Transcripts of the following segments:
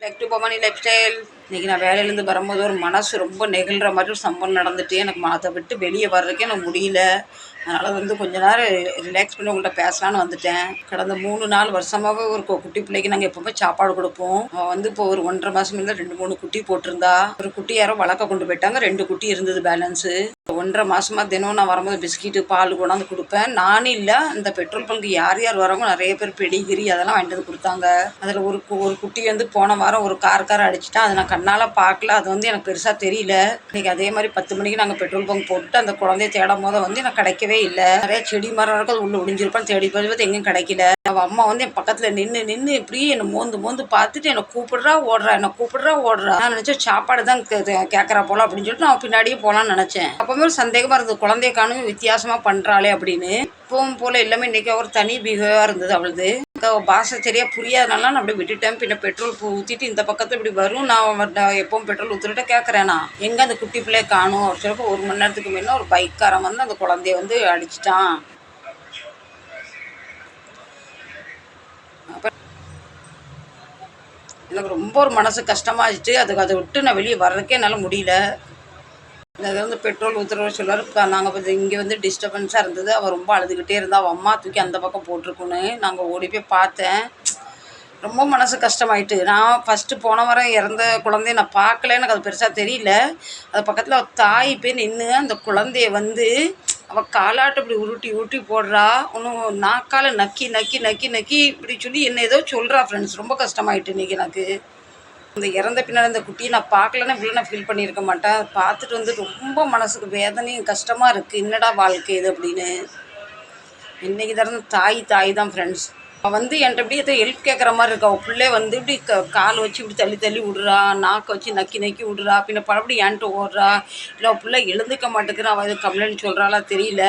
Back to Bhavani life style இன்றைக்கி நான் வேலையிலேருந்து வரும்போது ஒரு மனசு ரொம்ப நெகிழ்கிற மாதிரி ஒரு சம்பவம் நடந்துட்டு எனக்கு மனத்தை விட்டு வெளியே வர்றதுக்கே எனக்கு முடியல. அதனால் வந்து கொஞ்ச நேரம் ரிலாக்ஸ் பண்ணி உங்கள்கிட்ட பேசலான்னு வந்துட்டேன். கடந்த மூணு நாலு வருஷமாக ஒரு கு- குட்டி பிள்ளைக்கு நாங்கள் எப்பவுமே சாப்பாடு கொடுப்போம். அவள் வந்து இப்போ ஒரு ஒன்றரை மாதம் இல்லை ரெண்டு மூணு குட்டி போட்டிருந்தா. ஒரு குட்டி யாரோ வளர்க்க கொண்டு போயிட்டாங்க. ரெண்டு குட்டி இருந்தது பேலன்ஸு ஒன்றரை மாசமா தினம் நான் வரும்போது பிஸ்கெட்டு பால் கொண்டாந்து கொடுப்பேன். நானும் இல்லை அந்த பெட்ரோல் பங்கு யார் யார் வரவங்க நிறைய பேர் பெடிகிரி அதெல்லாம் வாங்கிட்டு வந்து கொடுத்தாங்க. அதில் ஒரு கு- ஒரு குட்டி வந்து போன வாரம் ஒரு கார் கார் அடிச்சிட்டா அதை நான் கண்ணால் பார்க்கல. அது வந்து எனக்கு பெருசாக தெரியல. இன்னைக்கு அதே மாதிரி பத்து மணிக்கு நாங்கள் பெட்ரோல் பங்க் போட்டு அந்த குழந்தைய தேடும் போது வந்து எனக்கு கிடைக்கவே இல்லை. நிறைய செடி மரம் இருக்குது உள்ள ஒளிஞ்சிருப்பான் தேடி பார்த்து எங்கேயும் கிடைக்கல. அவள் அம்மா வந்து என் பக்கத்தில் நின்று நின்று இப்படி என்னை மோந்து மோந்து பார்த்துட்டு என்னை கூப்பிடுறா ஓடுறா என்னை கூப்பிடுறா ஓடுறா. நான் நினச்சேன் சாப்பாடு தான் கேட்குறா போல அப்படின்னு சொல்லிட்டு நான் பின்னாடியே போகலான்னு நினச்சேன். அப்போ ஒரு சந்தேகமாக இருந்தது. குழந்தைய காணும் வித்தியாசமாக பண்ணுறாளே அப்படின்னு. இப்போவும் போல் எல்லாமே இன்றைக்கி ஒரு தனி பிஹேவாக இருந்தது அவளது. எனக்கு பாஷை சரியாக புரியாதனால நான் அப்படியே விட்டுட்டேன். பின்ன பெட்ரோல் ஊற்றிட்டு இந்த பக்கத்தில் இப்படி வரும். நான் எப்பவும் பெட்ரோல் ஊற்றிட்டு கேட்குறேன் நான். எங்கே அந்த குட்டி பிள்ளைய காணும்? அப்படின்னு சொல்லப்போ ஒரு மணி நேரத்துக்கு முன்னே ஒரு பைக்காரன் வந்து அந்த குழந்தைய வந்து அடிச்சிட்டான் அப்ப எனக்கு ரொம்ப ஒரு மனசு கஷ்டமாயிடுச்சு. அதுக்கு அதை விட்டு நான் வெளியே வர்றதுக்கே என்னால் முடியல. இந்த வந்து பெட்ரோல் ஊற்றுறவர் சொல்லுவார். நாங்கள் வந்து இங்கே வந்து டிஸ்டர்பன்ஸாக இருந்தது. அவள் ரொம்ப அழுதுகிட்டே இருந்தா. அவள் அம்மா தூக்கி அந்த பக்கம் போட்டிருக்குன்னு நாங்கள் ஓடி போய் பார்த்தேன். ரொம்ப மனசு கஷ்டமாயிட்டு. நான் ஃபஸ்ட்டு போன வாரம் இறந்த குழந்தைய நான் பார்க்கல. எனக்கு அது பெருசாக தெரியல. அது பக்கத்தில் அவள் தாய் போய் நின்று அந்த குழந்தைய வந்து அவள் காலாட்டு இப்படி உருட்டி உருட்டி போடுறா. ஒன்றும் நாக்கால நக்கி நக்கி நக்கி நக்கி இப்படி சொல்லி என்ன ஏதோ சொல்கிறா ஃப்ரெண்ட்ஸ் ரொம்ப கஷ்டமாயிட்டு இன்னைக்கு எனக்கு. இந்த இறந்த பின்னாடி இந்த குட்டியை நான் பார்க்கலன்னா இவ்வளோ நான் ஃபீல் பண்ணியிருக்க மாட்டேன். பார்த்துட்டு வந்து ரொம்ப மனசுக்கு வேதனையும் கஷ்டமாக இருக்குது என்னடா வாழ்க்கை இது அப்படின்னு. இன்றைக்கி தரம் தாய் தாய் தான் ஃப்ரெண்ட்ஸ் வந்து என்கிட்ட இப்படி ஏதோ ஹெல்ப் கேட்குற மாதிரி இருக்கா? அவள் பிள்ளை வந்து இப்படி க கால் வச்சு இப்படி தள்ளி தள்ளி விடுறா நாக்கை வச்சு நக்கி நக்கி விடுறா பின்ன பழப்படி என்கிட்ட ஓடுறா? இல்லை அவள் பிள்ளை எழுந்துக்க மாட்டேங்கிறா அவள் எதுவும் கம்ப்ளைண்ட் சொல்கிறாளா தெரியல.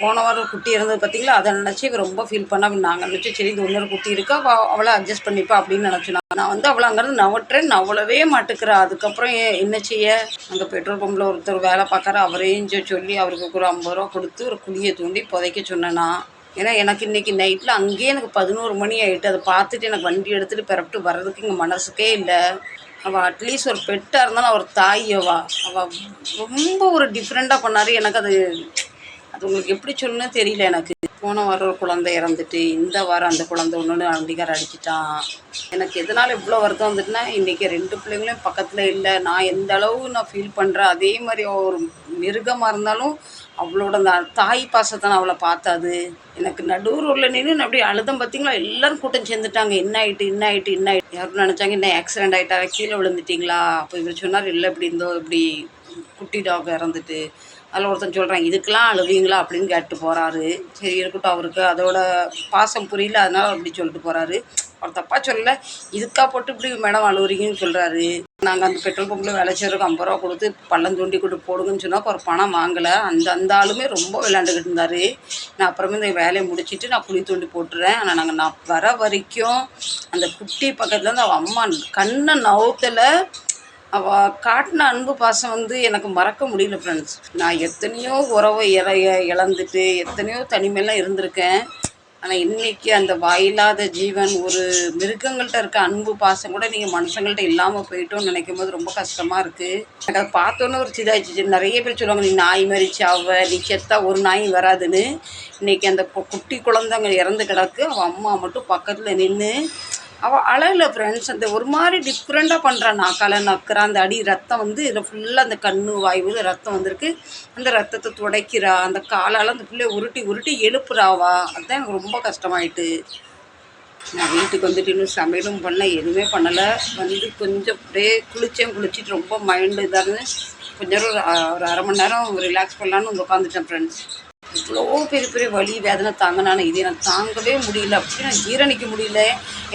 போன வாரம் குட்டி இருந்தது பார்த்தீங்களா அதை நினச்சி இவ ரொம்ப ஃபீல் பண்ணா நாங்கள் நினச்சி சரி இது இன்னொரு குட்டி இருக்கா? அவள் அவளை அட்ஜஸ்ட் பண்ணிப்பா அப்படின்னு நினச்சேன். நான் வந்து அவளை அங்கேருந்து நவட்டுறேன் நவளவே மாட்டுக்கிறா அதுக்கப்புறம் என்ன செய்ய? அங்கே பெட்ரோல் பம்பில் ஒருத்தர் வேலை பார்க்குற அவரையும் சொல்லி அவருக்கு ஒரு ஐம்பது ரூபா கொடுத்து ஒரு குழியை தூண்டி புதைக்க சொன்னேன்னா ஏன்னா எனக்கு இன்றைக்கி நைட்டில் அங்கேயே எனக்கு பதினோரு மணி ஆகிட்டு அதை பார்த்துட்டு எனக்கு வண்டி எடுத்துகிட்டு பிறப்பிட்டு வர்றதுக்கு இங்கே மனசுக்கே இல்லை. அவள் அட்லீஸ்ட் ஒரு பெட்டாக இருந்தாலும் அவர் தாய் அவ. அவள் ரொம்ப ஒரு டிஃப்ரெண்ட்டாக பண்ணார். எனக்கு அது அது உங்களுக்கு எப்படி சொல்லணும்னு தெரியல எனக்கு. போன வாரம் ஒரு குழந்தை இறந்துட்டு இந்த வாரம் அந்த குழந்தை ஒன்று வண்டிக்கார அடிச்சிட்டான் எனக்கு எதனால் இவ்வளோ வருத்தம் வந்துட்டுனா இன்றைக்கி ரெண்டு பிள்ளைங்களும் பக்கத்தில் இல்லை. நான் எந்த அளவு நான் ஃபீல் பண்ணுறேன் அதே மாதிரி ஒரு மிருகமாக இருந்தாலும் அவளோட அந்த தாய் பாசத்தை நான் அவளை பார்த்தாது. எனக்கு நடுவூரில் நின்று நான் அப்படியே அழுதம் பார்த்தீங்களா எல்லாரும் கூட்டம் சேர்ந்துட்டாங்க. என்ன ஆகிட்டு என்ன ஆகிட்டு என்ன ஆகிட்டு யாரும் நினச்சாங்க என்ன ஆக்சிடென்ட் ஆகிட்டா கீழே விழுந்துட்டீங்களா? அப்போ இவர் சொன்னார் இல்லை இப்படி இருந்தோ இப்படி குட்டி டாக் இறந்துட்டு. அதில் ஒருத்தன் சொல்கிறான் இதுக்கெல்லாம் அழுவீங்களா? அப்படின்னு கேட்டு போகிறாரு சரி இருக்கட்டும் அவருக்கு அதோட பாசம் புரியல அதனால அப்படி சொல்லிட்டு போகிறாரு அவர் தப்பாக சொல்லல. இதுக்காக போட்டு இப்படி மேடம் அழுவுறீங்கன்னு சொல்கிறாரு நாங்கள் அந்த பெட்ரோல் பம்பில் வேலை செய்கிறதுக்கு ஐம்பது ரூபா கொடுத்து பள்ளம் தூண்டி கொடுத்து போடுங்கன்னு சொன்னால் ஒரு பணம் வாங்கலை. அந்த அந்த ஆளுமே ரொம்ப விளையாண்டுக்கிட்டு இருந்தார். நான் அப்புறமே இந்த வேலையை முடிச்சுட்டு நான் குழி தோண்டி போட்டுறேன். ஆனால் நாங்கள் நான் வர வரைக்கும் அந்த குட்டி பக்கத்தில் அந்த அவள் அம்மா கண்ணை நவுத்தில். அவள் காட்டின அன்பு பாசம் வந்து எனக்கு மறக்க முடியல ஃப்ரெண்ட்ஸ் நான் எத்தனையோ உறவை இற இழந்துட்டு எத்தனையோ தனிமையெல்லாம் இருந்திருக்கேன். ஆனால் இன்னைக்கு அந்த வாயில்லாத ஜீவன் ஒரு மிருகங்கள்கிட்ட இருக்க அன்பு பாசம் கூட நீங்கள் மனுஷங்கள்ட்ட இல்லாமல் போயிட்டோம்னு நினைக்கும் போது ரொம்ப கஷ்டமாக இருக்குது எனக்கு அதை பார்த்தோன்னே ஒரு சிதாச்சு நிறைய பேர் சொல்லுவாங்க நீ நாய் மாதிரி சாவ நீ செத்தா ஒரு நாய் வராதுன்னு. இன்றைக்கி அந்த குட்டி குழந்தைங்க இறந்து கிடக்கு. அவள் அம்மா மட்டும் பக்கத்தில் நின்று அவள் அழகில் ஃப்ரெண்ட்ஸ் அந்த ஒரு மாதிரி டிஃப்ரெண்ட்டாக பண்ணுறான் நான் கலை நக்குறா அந்த அடி ரத்தம் வந்து இதில் ஃபுல்லாக அந்த கண்ணு வாய்வு ரத்தம் வந்திருக்கு. அந்த ரத்தத்தை துடைக்கிறா அந்த காலால் அந்த பிள்ளைய உருட்டி உருட்டி எழுப்புறாவா. அதுதான் எனக்கு ரொம்ப கஷ்டமாயிட்டு. நான் வீட்டுக்கு வந்துட்டு இன்னும் சமையலும் பண்ணல எதுவுமே பண்ணலை. வந்து கொஞ்சம் அப்படியே குளித்தேன் குளிச்சுட்டு ரொம்ப மைண்டு இதாக இருந்து கொஞ்சம் நேரம் ஒரு ஒரு அரை மணி நேரம் ரிலாக்ஸ் பண்ணலான்னு உட்காந்துட்டேன் ஃப்ரெண்ட்ஸ் இவ்வளோ பெரிய பெரிய வலி வேதனை தாங்கினானு இது எனக்கு தாங்கவே முடியல. அப்படின்னு நான் ஜீரணிக்க முடியல.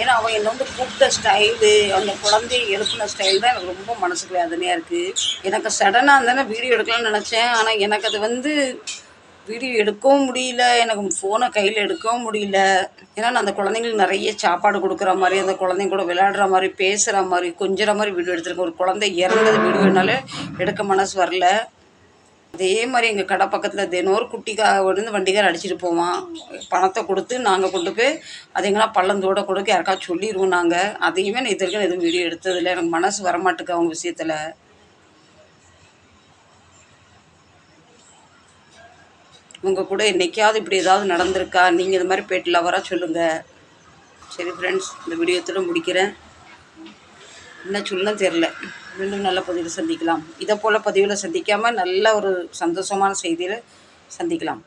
ஏன்னா அவன் என்னை வந்து கூப்பிட்ட ஸ்டைலு அந்த குழந்தைய எழுப்பின ஸ்டைல் தான் எனக்கு ரொம்ப மனசுக்கு வேதனையாக இருக்குது எனக்கு சடனாக இருந்தானே வீடியோ எடுக்கலாம்னு நினச்சேன். ஆனால் எனக்கு அது வந்து வீடியோ எடுக்கவும் முடியல. எனக்கு ஃபோனை கையில் எடுக்கவும் முடியல. ஏன்னா நான் அந்த குழந்தைங்களுக்கு நிறைய சாப்பாடு கொடுக்குற மாதிரி அந்த குழந்தைங்க கூட விளையாடுற மாதிரி பேசுகிற மாதிரி கொஞ்சிற மாதிரி வீடியோ எடுத்துருக்கேன். ஒரு குழந்தை இறந்தது வீடியோனால எடுக்க மனசு வரல. அதே மாதிரி எங்கள் கடை பக்கத்தில் தினோர் குட்டிக்காக குட்டிக்கா வந்து வண்டிக்கார அடிச்சிட்டு போவான் பணத்தை கொடுத்து நாங்கள் கொண்டு போய் அது எங்கன்னா பள்ளந்தோட கொடுக்க யாருக்காவது சொல்லிடுவோம் நாங்கள் அதையுமே நான் இது வரைக்கும் எதுவும் வீடியோ எடுத்ததில்லை எனக்கு மனசு வரமாட்டுக்கு அவங்க விஷயத்தில். உங்கள் கூட என்னைக்காவது இப்படி ஏதாவது நடந்திருக்கா? நீங்கள் இது மாதிரி பேட்டில் வர சொல்லுங்கள் சரி ஃப்ரெண்ட்ஸ் இந்த வீடியோத்தோட முடிக்கிறேன். என்ன சொல்லணும் தெரில மீண்டும் நல்ல பதிவில் சந்திக்கலாம். இதை போல் பதிவில் சந்திக்காமல் நல்ல ஒரு சந்தோஷமான செய்தியில் சந்திக்கலாம்.